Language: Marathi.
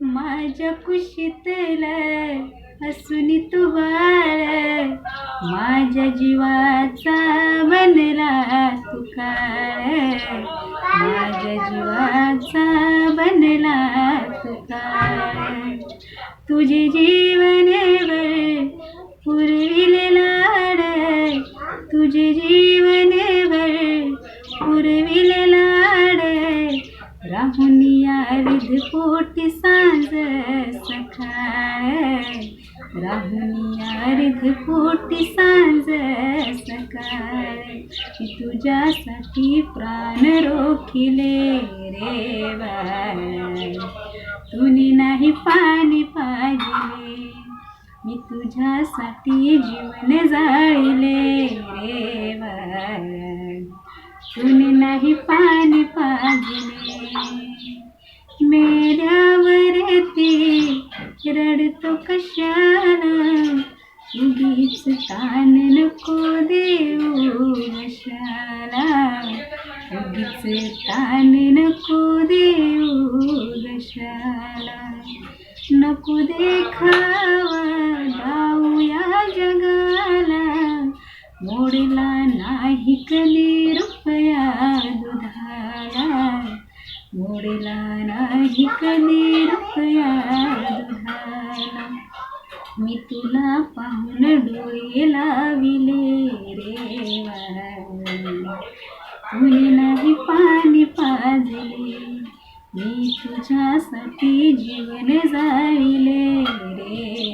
माझ्या कुशीतल हसून तुवाळ माझ्या जीवाचा बनला तुकाळ माझ्या जीवाचा बनला तुकाळ तुझे जीवनभर पुरविले लाड. तुझे जीवन पुरविले राहुनिया या पोटी सांज सकाळ राहुनिया या पोटी सांज सकाळ मी तुझ्यासाठी प्राण रोखिले रे बाळ तुनी नाही पाणी पाहिले मी तुझ्यासाठी जीवन जाळले तुम्ही नाही पाणी पाजले. मेऱ्यावर येते रडतो कशाला? उगीच ताण नको देऊ कशाला उगीच ताण नको देऊ कशाला नको देखावा जाऊया जगाला. मोडला नाही कधी रुपया दुधाला मोडला नाही कधी रुपया दुधाला मी तुला पाहून डोळे लाविले रे तुने नाही पाणी पाजले. मी तुझ्यासाठी जीवन जाळले रे